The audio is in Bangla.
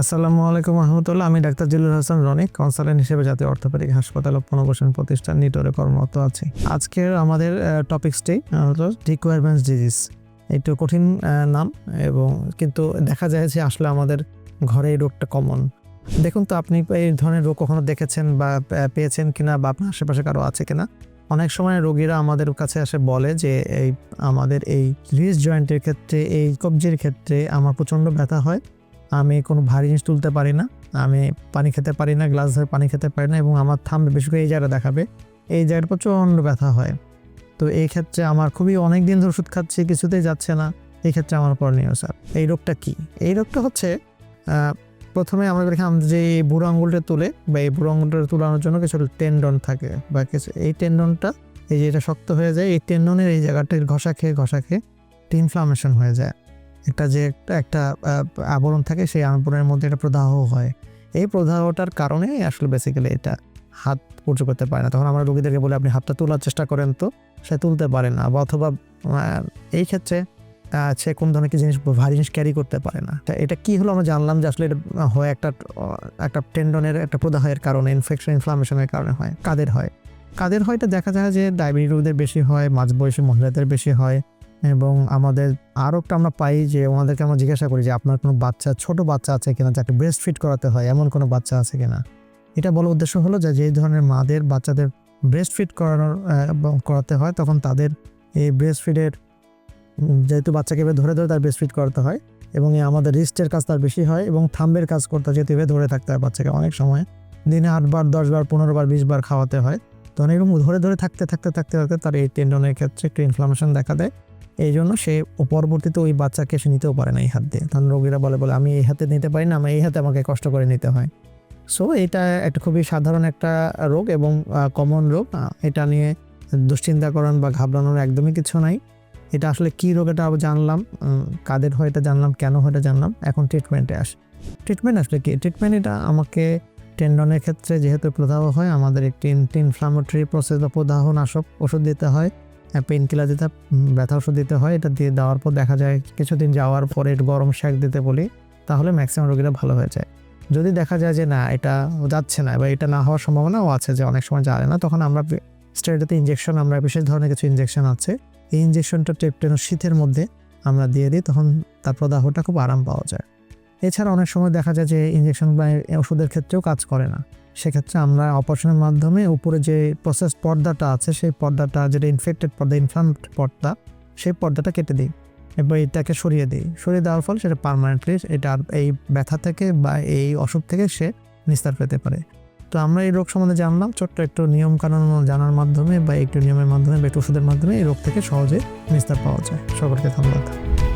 আসসালামু আলাইকুম রহমতুল্লাহ। আমি ডাক্তার জিলুর হাসান রনিক কনসালটেন্ট হিসেবে জাতীয় অর্থোপেডিক হাসপাতাল ও পুনর্বাসন প্রতিষ্ঠান নিটোরে কর্মরত আছি। আজকের আমাদের টপিক্সটি হলো রিকোয়ারমেন্টস ডিজিজ একটু কঠিন নাম এবং কিন্তু দেখা যায় যে আসলে আমাদের ঘরে এই রোগটা কমন দেখুন তো, আপনি এই ধরনের রোগ কখনো দেখেছেন বা পেয়েছেন কিনা বা আপনার আশেপাশে কারও আছে কিনা? অনেক সময় রোগীরা আমাদের কাছে এসে বলে যে, এই, আমাদের এই রিস জয়েন্টের ক্ষেত্রে, এই কবজির ক্ষেত্রে আমার প্রচণ্ড ব্যথা হয় আমি কোনো ভারী জিনিস তুলতে পারি না, আমি পানি খেতে পারি না, গ্লাস ধরে পানি খেতে পারি না এবং আমার থামবে বেশি করে এই জায়গাটা দেখাবে, এই জায়গাটা প্রচণ্ড ব্যথা হয়। তো এই ক্ষেত্রে আমার খুবই অনেক দিন ধরে ওষুধ খাচ্ছি, কিছুতেই যাচ্ছে না, এই ক্ষেত্রে আমার করণীয় স্যার। এই রোগটা কি? এই রোগটা হচ্ছে প্রথমে আমরা দেখলাম যে এই বুড়ো আঙুলটা তুলে বা এই বুড়ো আঙুলটা তোলানোর জন্য কিছু টেন্ডন থাকে বা কিছু, এই টেন্ডনটা, এই যে এটা শক্ত হয়ে যায়, এই টেন্ডনের এই জায়গাটা ঘষা খেয়ে ঘষা খেয়ে ইনফ্লামেশন হয়ে যায়। একটা যে একটা আবরণ থাকে সেই আবরণের মধ্যে একটা প্রদাহ হয়। এই প্রদাহটার কারণে আসলে বেসিক্যালি এটা হাত উঁচু করতে পারে না। তখন আমরা রোগীদেরকে বলে, আপনি হাতটা তোলার চেষ্টা করেন তো। সে তুলতে পারে না বা অথবা এই ক্ষেত্রে সে কোন ধরনের কি জিনিস, ভারী জিনিস ক্যারি করতে পারে না। এটা কি হলো আমরা জানলাম যে আসলে এটা হয় একটা একটা টেন্ডনের একটা প্রদাহের কারণে ইনফেকশন ইনফ্লামেশনের কারণে হয়, কাদের হয়? কাদের হয়টা দেখা যায় যে ডায়াবেটিস রোগীদের বেশি হয়, মাঝবয়সী মহিলাদের বেশি হয়। এবং আমাদের আরও একটা আমরা পাই যে ওনাদেরকে আমরা জিজ্ঞাসা করি যে আপনার কোনো বাচ্চা, ছোট বাচ্চা আছে কিনা যাকে ব্রেস্ট ফিট করাতে হয়, এমন কোনো বাচ্চা আছে কিনা? এটা বলার উদ্দেশ্য হলো যে যেই ধরনের মাদের বাচ্চাদের ব্রেস্ট ফিট করানোর করাতে হয় তখন তাদের এই ব্রেস্ট ফিডের যেহেতু বাচ্চাকে এভাবে ধরে ধরে তার ব্রেস্ট ফিট করাতে হয় এবং আমাদের রিস্টের কাজ তার বেশি হয় এবং থাম্বের কাজ করতে যেহেতু এভাবে ধরে থাকতে হয় বাচ্চাকে অনেক সময়, দিনে আটবার দশবার পনেরো বার, বিশ বার খাওয়াতে হয়। তখন এরকম ধরে ধরে থাকতে থাকতে থাকতে থাকতে তার এই টেন্ডনের ক্ষেত্রে একটু ইনফ্লামেশন দেখা দেয়। এই জন্য সে পরবর্তীতে ওই বাচ্চাকে সে নিতেও পারে না এই হাত দিয়ে। তখন রোগীরা বলে বলে, আমি এই হাতে নিতে পারি না আমি এই হাতে আমাকে কষ্ট করে নিতে হয়। সো এটা একটা খুবই সাধারণ একটা রোগ এবং কমন রোগ। এটা নিয়ে দুশ্চিন্তা করান বা ঘাবড়ানোর একদমই কিছু নাই। এটা আসলে কী রোগ এটা জানলাম। কাদের হয় এটা জানলাম, কেন হয় এটা জানলাম। এখন ট্রিটমেন্টে আস ট্রিটমেন্ট আসলে কি? ট্রিটমেন্ট এটা আমাকে টেন্ডনের ক্ষেত্রে যেহেতু প্রদাহ হয়, আমাদের একটি ইনফ্লামেটরি প্রসেস বা প্রদাহ নাশক ওষুধ দিতে হয়। পেন কিলার দিতে ব্যথা ওষুধ দিতে হয়, এটা দিয়ে দেওয়ার পর দেখা যায় কিছুদিন যাওয়ার পরে গরম শ্যাক দিতে বলি, তাহলে ম্যাক্সিমাম রোগীরা ভালো হয়ে যায়। যদি দেখা যায় যে না, এটা যাচ্ছে না বা এটা না হওয়ার সম্ভাবনাও আছে যে অনেক সময় যায় না, তখন আমরা স্টেরয়েডেতে ইঞ্জেকশন আমরা বিশেষ ধরনের কিছু ইঞ্জেকশন আছে। এই ইঞ্জেকশনটা টেপটেন শীতের মধ্যে আমরা দিয়ে দিই, তখন তার প্রদাহটা খুব আরাম পাওয়া যায়। এছাড়া অনেক সময় দেখা যায় যে ইঞ্জেকশন বা ওষুধের ক্ষেত্রেও কাজ করে না। সেক্ষেত্রে আমরা অপারেশনের মাধ্যমে উপরে যে প্রসেস পর্দাটা আছে, সেই পর্দাটা, যেটা ইনফেক্টেড পর্দা ইনফ্লামড পর্দা, সেই পর্দাটা কেটে দিই এবং এটাকে সরিয়ে দিই। সরিয়ে দেওয়ার ফলে সেটা পারমানেন্টলি এটা এই ব্যথা থেকে বা এই অসুখ থেকে সে নিস্তার পেতে পারে। তো আমরা এই রোগ সম্বন্ধে জানলাম, ছোট্ট একটু নিয়ম কানুন জানার মাধ্যমে বা একটু নিয়মের মাধ্যমে বা একটু ওষুধের মাধ্যমে এই রোগ থেকে সহজে নিস্তার পাওয়া যায়। সকলকে ধন্যবাদ।